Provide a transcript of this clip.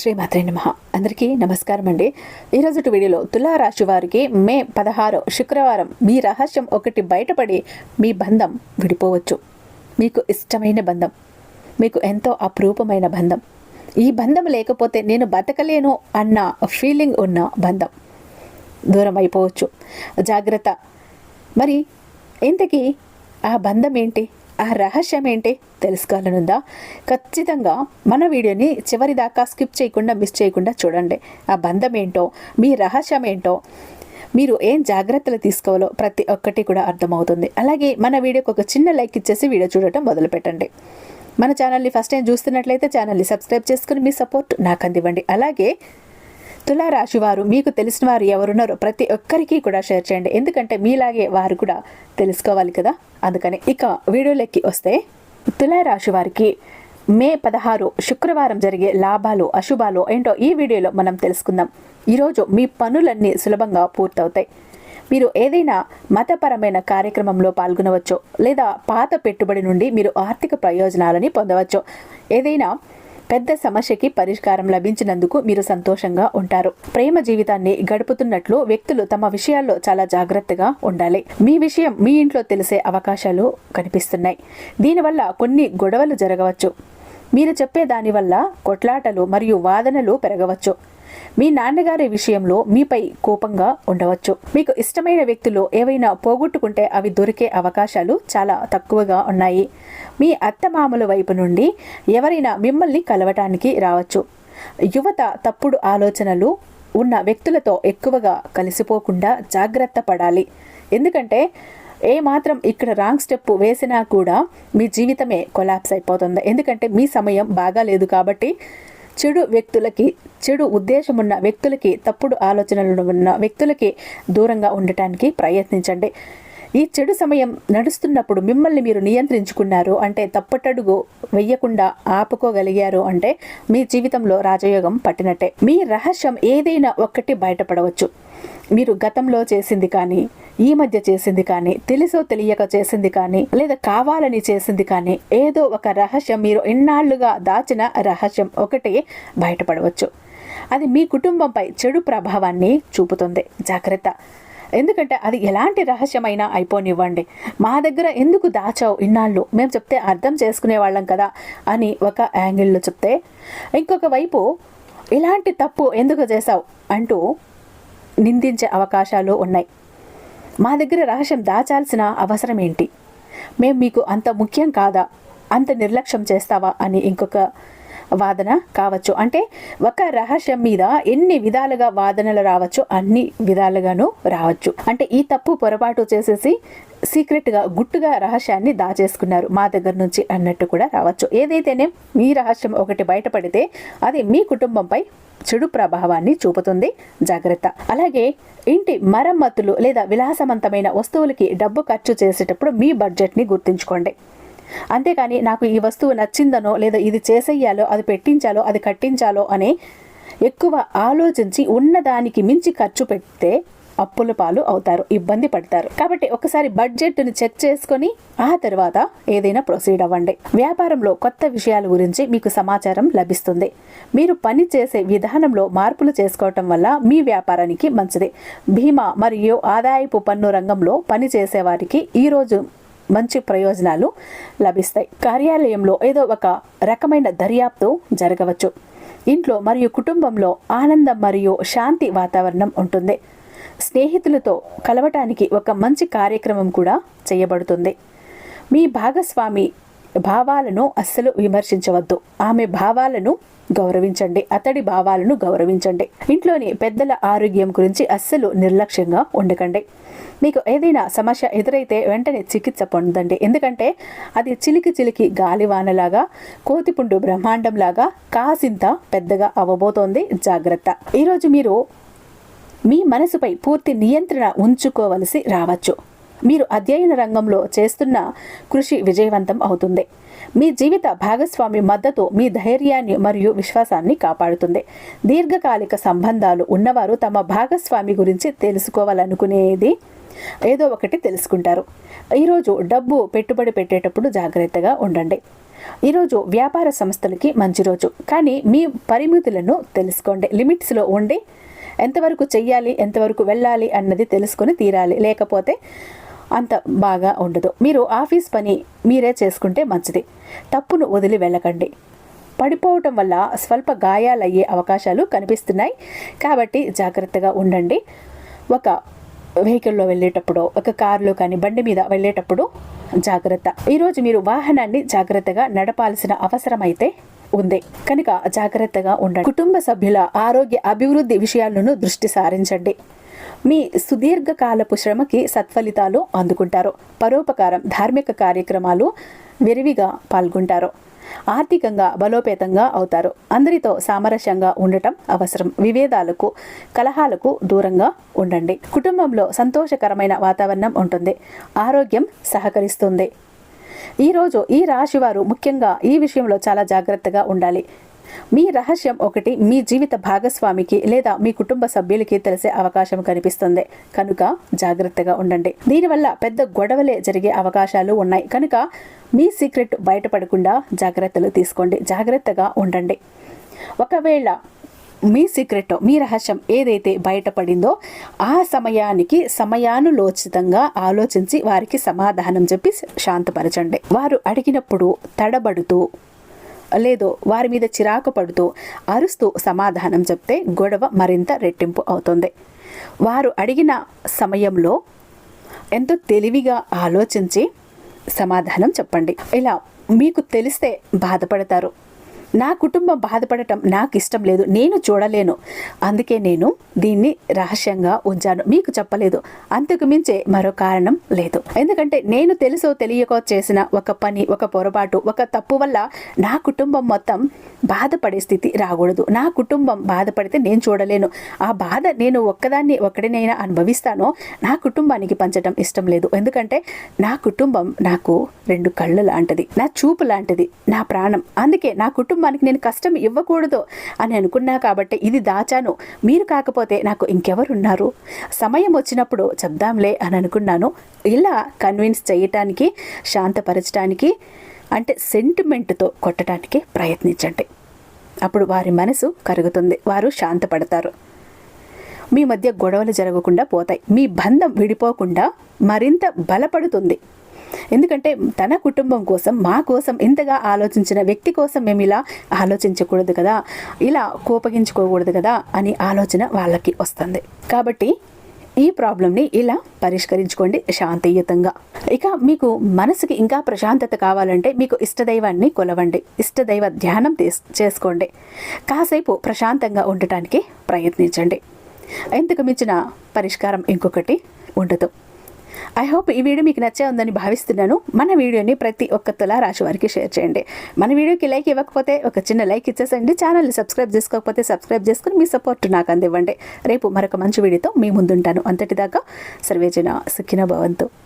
శ్రీమాత్రే నమ. అందరికీ నమస్కారం అండి. ఈరోజు వీడియోలో తులారాశి వారికి మే పదహారు శుక్రవారం మీ రహస్యం ఒకటి బయటపడి మీ బంధం విడిపోవచ్చు. మీకు ఇష్టమైన బంధం మీకు ఎంతో అపురూపమైన బంధం. ఈ బంధం లేకపోతే నేను బతకలేను అన్న ఫీలింగ్ ఉన్న బంధం దూరం అయిపోవచ్చు. జాగ్రత్త. మరి ఇంతకీ ఆ బంధం ఏంటి? ఆ రహస్యం ఏంటి? తెలుసుకోవాలనుందా? ఖచ్చితంగా మన వీడియోని చివరి దాకా స్కిప్ చేయకుండా మిస్ చేయకుండా చూడండి. ఆ బంధం ఏంటో మీ రహస్యం ఏంటో మీరు ఏం జాగ్రత్తలు తీసుకోవాలో ప్రతి ఒక్కటి కూడా అర్థమవుతుంది. అలాగే మన వీడియోకి ఒక చిన్న లైక్ ఇచ్చేసి వీడియో చూడటం మొదలు పెట్టండి మన ఛానల్ని ఫస్ట్ టైం చూస్తున్నట్లయితే ఛానల్ని సబ్స్క్రైబ్ చేసుకుని మీ సపోర్ట్ నాకు అందివ్వండి అలాగే తులారాశి వారు మీకు తెలిసిన వారు ఎవరున్నారో ప్రతి ఒక్కరికి కూడా షేర్ చేయండి. ఎందుకంటే మీలాగే వారు కూడా తెలుసుకోవాలి కదా? అందుకని ఇక వీడియోలోకి వస్తే తులారాశి వారికి మే పదహారు శుక్రవారం జరిగే లాభాలు అశుభాలు ఏంటో ఈ వీడియోలో మనం తెలుసుకుందాం. ఈరోజు మీ పనులన్నీ సులభంగా పూర్తవుతాయి. మీరు ఏదైనా మతపరమైన కార్యక్రమంలో పాల్గొనవచ్చు లేదా పాత పెట్టుబడి నుండి మీరు ఆర్థిక ప్రయోజనాలని పొందవచ్చు. ఏదైనా పెద్ద సమస్యకి పరిష్కారం లభించినందుకు మీరు సంతోషంగా ఉంటారు. ప్రేమ జీవితాన్ని గడుపుతున్నట్లు వ్యక్తులు తమ విషయాల్లో చాలా జాగ్రత్తగా ఉండాలి. మీ విషయం మీ ఇంట్లో తెలిసే అవకాశాలు కనిపిస్తున్నాయి. దీనివల్ల కొన్ని గొడవలు జరగవచ్చు. మీరు చెప్పే దానివల్ల కొట్లాటలు మరియు వాదనలు పెరగవచ్చు. మీ నాన్నగారి విషయంలో మీపై కోపంగా ఉండవచ్చు. మీకు ఇష్టమైన వ్యక్తులు ఏవైనా పోగొట్టుకుంటే అవి దొరికే అవకాశాలు చాలా తక్కువగా ఉన్నాయి. మీ అత్తమామల వైపు నుండి ఎవరైనా మిమ్మల్ని కలవటానికి రావచ్చు. యువత తప్పుడు ఆలోచనలు ఉన్న వ్యక్తులతో ఎక్కువగా కలిసిపోకుండా జాగ్రత్త పడాలి. ఎందుకంటే ఏ మాత్రం ఇక్కడ రాంగ్ స్టెప్ వేసినా కూడా మీ జీవితమే కొలాప్స్ అయిపోతుంది. ఎందుకంటే మీ సమయం బాగాలేదు కాబట్టి చెడు వ్యక్తులకి చెడు ఉద్దేశం ఉన్న వ్యక్తులకి తప్పుడు ఆలోచనలు ఉన్న వ్యక్తులకి దూరంగా ఉండటానికి ప్రయత్నించండి. ఈ చెడు సమయం నడుస్తున్నప్పుడు మిమ్మల్ని మీరు నియంత్రించుకున్నారు అంటే తప్పటడుగు వెయ్యకుండా ఆపుకోగలిగారు అంటే మీ జీవితంలో రాజయోగం పట్టినట్టే. మీ రహస్యం ఏదైనా ఒక్కటి బయటపడవచ్చు. మీరు గతంలో చేసింది కానీ ఈ మధ్య చేసింది కానీ తెలుసో తెలియక చేసింది కానీ లేదా కావాలని చేసింది కానీ ఏదో ఒక రహస్యం మీరు ఇన్నాళ్ళుగా దాచిన రహస్యం ఒకటి బయటపడవచ్చు. అది మీ కుటుంబంపై చెడు ప్రభావాన్ని చూపుతుంది. జాగ్రత్త. ఎందుకంటే అది ఎలాంటి రహస్యమైనా అయిపోనివ్వండి. మా దగ్గర ఎందుకు దాచావు ఇన్నాళ్ళు? మేము చెప్తే అర్థం చేసుకునే వాళ్ళం కదా అని ఒక యాంగిల్లో చెప్తే ఇంకొక వైపు ఇలాంటి తప్పు ఎందుకు చేశావు అంటూ నిందించే అవకాశాలు ఉన్నాయి. మా దగ్గర రహస్యం దాచాల్సిన అవసరం ఏంటి? మేము మీకు అంత ముఖ్యం కాదా? అంత నిర్లక్ష్యం చేస్తావా? అని ఇంకొక వాదన కావచ్చు. అంటే ఒక రహస్యం మీద ఎన్ని విధాలుగా వాదనలు రావచ్చు అన్ని విధాలుగాను రావచ్చు. అంటే ఈ తప్పు పొరపాటు చేసేసి సీక్రెట్గా గుట్టుగా రహస్యాన్ని దాచేసుకున్నారు మా దగ్గర నుంచి అన్నట్టు కూడా రావచ్చు. ఏదైతేనే మీ రహస్యం ఒకటి బయటపడితే అది మీ కుటుంబంపై చెడు ప్రభావాన్ని చూపుతుంది. జాగ్రత్త. అలాగే ఇంటి మరమ్మతులు లేదా విలాసవంతమైన వస్తువులకి డబ్బు ఖర్చు చేసేటప్పుడు మీ బడ్జెట్ని గుర్తుంచుకోండి. అంతేకాని నాకు ఈ వస్తువు నచ్చిందనో లేదా ఇది చేసేయాలో అది పెట్టించాలో అది కట్టించాలో అనే ఎక్కువ ఆలోచించి ఉన్నదానికి మించి ఖర్చు పెడితే అప్పుల పాలు అవుతారు ఇబ్బంది పడతారు. కాబట్టి ఒకసారి బడ్జెట్ని చెక్ చేసుకొని ఆ తర్వాత ఏదైనా ప్రొసీడ్ అవ్వండి. వ్యాపారంలో కొత్త విషయాల గురించి మీకు సమాచారం లభిస్తుంది. మీరు పని చేసే విధానంలో మార్పులు చేసుకోవటం వల్ల మీ వ్యాపారానికి మంచిది. బీమా మరియు ఆదాయపు పన్ను రంగంలో పని చేసేవారికి ఈరోజు మంచి ప్రయోజనాలు లభిస్తాయి. కార్యాలయంలో ఏదో ఒక రకమైన దర్యాప్తు జరగవచ్చు. ఇంట్లో మరియు కుటుంబంలో ఆనందం మరియు శాంతి వాతావరణం ఉంటుంది. స్నేహితులతో కలవటానికి ఒక మంచి కార్యక్రమం కూడా చేయబడుతుంది. మీ భాగస్వామి భావాలను అస్సలు విమర్శించవద్దు. ఆమె భావాలను గౌరవించండి. అతడి భావాలను గౌరవించండి. ఇంట్లోని పెద్దల ఆరోగ్యం గురించి అస్సలు నిర్లక్ష్యంగా ఉండకండి. మీకు ఏదైనా సమస్య ఎదురైతే వెంటనే చికిత్స పొందండి. ఎందుకంటే అది చిలికి చిలికి గాలివానలాగా కోతిపుండు బ్రహ్మాండంలాగా కాసింత పెద్దగా అవ్వబోతోంది. జాగ్రత్త. ఈరోజు మీరు మీ మనసుపై పూర్తి నియంత్రణ ఉంచుకోవలసి రావచ్చు. మీరు అధ్యయన రంగంలో చేస్తున్న కృషి విజయవంతం అవుతుంది. మీ జీవిత భాగస్వామి మద్దతు మీ ధైర్యాన్ని మరియు విశ్వాసాన్ని కాపాడుతుంది. దీర్ఘకాలిక సంబంధాలు ఉన్నవారు తమ భాగస్వామి గురించి తెలుసుకోవాలనుకునేది ఏదో ఒకటి తెలుసుకుంటారు. ఈరోజు డబ్బు పెట్టుబడి పెట్టేటప్పుడు జాగ్రత్తగా ఉండండి. ఈరోజు వ్యాపార సంస్థలకి మంచి రోజు. కానీ మీ పరిమితులను తెలుసుకోండి. లిమిట్స్లో ఉండి ఎంతవరకు చెయ్యాలి ఎంతవరకు వెళ్ళాలి అన్నది తెలుసుకొని తీరాలి. లేకపోతే అంత బాగా ఉండదు. మీరు ఆఫీస్ పని మీరే చేసుకుంటే మంచిది. తప్పును వదిలి వెళ్ళకండి. పడిపోవటం వల్ల స్వల్ప గాయాలయ్యే అవకాశాలు కనిపిస్తున్నాయి. కాబట్టి జాగ్రత్తగా ఉండండి. ఒక వెహికల్లో వెళ్ళేటప్పుడు ఒక కారులో కానీ బండి మీద వెళ్ళేటప్పుడు జాగ్రత్త. ఈరోజు మీరు వాహనాన్ని జాగ్రత్తగా నడపాల్సిన అవసరం అయితే ఉంది. కనుక జాగ్రత్తగా ఉండండి. కుటుంబ సభ్యుల ఆరోగ్య అభివృద్ధి విషయాలను దృష్టి సారించండి. మీ సుదీర్ఘకాలపు శ్రమకి సత్ఫలితాలు అందుకుంటారు. పరోపకారం ధార్మిక కార్యక్రమాలు విరివిగా పాల్గొంటారు. ఆర్థికంగా బలోపేతంగా అవుతారు. అందరితో సామరస్యంగా ఉండటం అవసరం. వివేదాలకు కలహాలకు దూరంగా ఉండండి. కుటుంబంలో సంతోషకరమైన వాతావరణం ఉంటుంది. ఆరోగ్యం సహకరిస్తుంది. ఈరోజు ఈ రాశి వారు ముఖ్యంగా ఈ విషయంలో చాలా జాగ్రత్తగా ఉండాలి. మీ రహస్యం ఒకటి మీ జీవిత భాగస్వామికి లేదా మీ కుటుంబ సభ్యులకి తెలిసే అవకాశం కనిపిస్తుంది. కనుక జాగ్రత్తగా ఉండండి. దీనివల్ల పెద్ద గొడవలే జరిగే అవకాశాలు ఉన్నాయి. కనుక మీ సీక్రెట్ బయటపడకుండా జాగ్రత్తలు తీసుకోండి. జాగ్రత్తగా ఉండండి. ఒకవేళ మీ సీక్రెట్ మీ రహస్యం ఏదైతే బయటపడిందో ఆ సమయానికి సమయానులోచితంగా ఆలోచించి వారికి సమాధానం చెప్పి శాంతపరచండి. వారు అడిగినప్పుడు తడబడుతూ లేదో వారి మీద చిరాకు పడుతూ అరుస్తూ సమాధానం చెప్తే గొడవ మరింత రెట్టింపు అవుతుంది. వారు అడిగిన సమయంలో ఎంతో తెలివిగా ఆలోచించి సమాధానం చెప్పండి. ఇలా మీకు తెలిస్తే బాధపడతారు. నా కుటుంబం బాధపడటం నాకు ఇష్టం లేదు నేను చూడలేను. అందుకే నేను దీన్ని రహస్యంగా ఉంచాను. మీకు చెప్పలేదు. అంతకు మించే మరో కారణం లేదు. ఎందుకంటే నేను తెలుసో తెలియకో చేసిన ఒక పని ఒక పొరపాటు ఒక తప్పు వల్ల నా కుటుంబం మొత్తం బాధపడే స్థితి రాకూడదు. నా కుటుంబం బాధపడితే నేను చూడలేను. ఆ బాధ నేను ఒక్కదాన్ని ఒక్కడినైనా అనుభవిస్తానో నా కుటుంబానికి పంచడం ఇష్టం లేదు. ఎందుకంటే నా కుటుంబం నాకు రెండు కళ్ళు లాంటిది నా చూపు లాంటిది నా ప్రాణం. అందుకే నా కుటుంబానికి నేను కష్టం ఇవ్వకూడదు అని అనుకున్నా కాబట్టి ఇది దాచాను. మీరు కాకపోతే నాకు ఇంకెవరున్నారు? సమయం వచ్చినప్పుడు చెప్దాంలే అని అనుకున్నాను. ఇలా కన్విన్స్ చేయటానికి శాంతపరచడానికి అంటే సెంటిమెంట్తో కొట్టడానికి ప్రయత్నించండి. అప్పుడు వారి మనసు కరుగుతుంది వారు శాంతపడతారు. మీ మధ్య గొడవలు జరగకుండా పోతాయి. మీ బంధం విడిపోకుండా మరింత బలపడుతుంది. ఎందుకంటే తన కుటుంబం కోసం మా కోసం ఇంతగా ఆలోచించిన వ్యక్తి కోసం మేము ఇలా ఆలోచించకూడదు కదా ఇలా కోపగించుకోకూడదు కదా అని ఆలోచన వాళ్ళకి వస్తుంది. కాబట్టి ఈ ప్రాబ్లంని ఇలా పరిష్కరించుకోండి శాంతియుతంగా. ఇక మీకు మనసుకి ఇంకా ప్రశాంతత కావాలంటే మీకు ఇష్టదైవాన్ని కొలవండి. ఇష్టదైవ ధ్యానం చేసుకోండి. కాసేపు ప్రశాంతంగా ఉండటానికి ప్రయత్నించండి. ఎందుకు మించిన పరిష్కారం ఇంకొకటి ఉండదు. ఐ హోప్ ఈ వీడియో మీకు నచ్చే ఉందని భావిస్తున్నాను. మన వీడియోని ప్రతి ఒక్క తులా రాశి వారికి షేర్ చేయండి. మన వీడియోకి లైక్ ఇవ్వకపోతే ఒక చిన్న లైక్ ఇచ్చేసండి. ఛానల్ని సబ్స్క్రైబ్ చేసుకోకపోతే సబ్స్క్రైబ్ చేసుకుని మీ సపోర్ట్ నాకు అందివ్వండి. రేపు మరొక మంచి వీడియోతో మీ ముందుంటాను. అంతటిదాకా సర్వేజన సుఖిన భవంతు.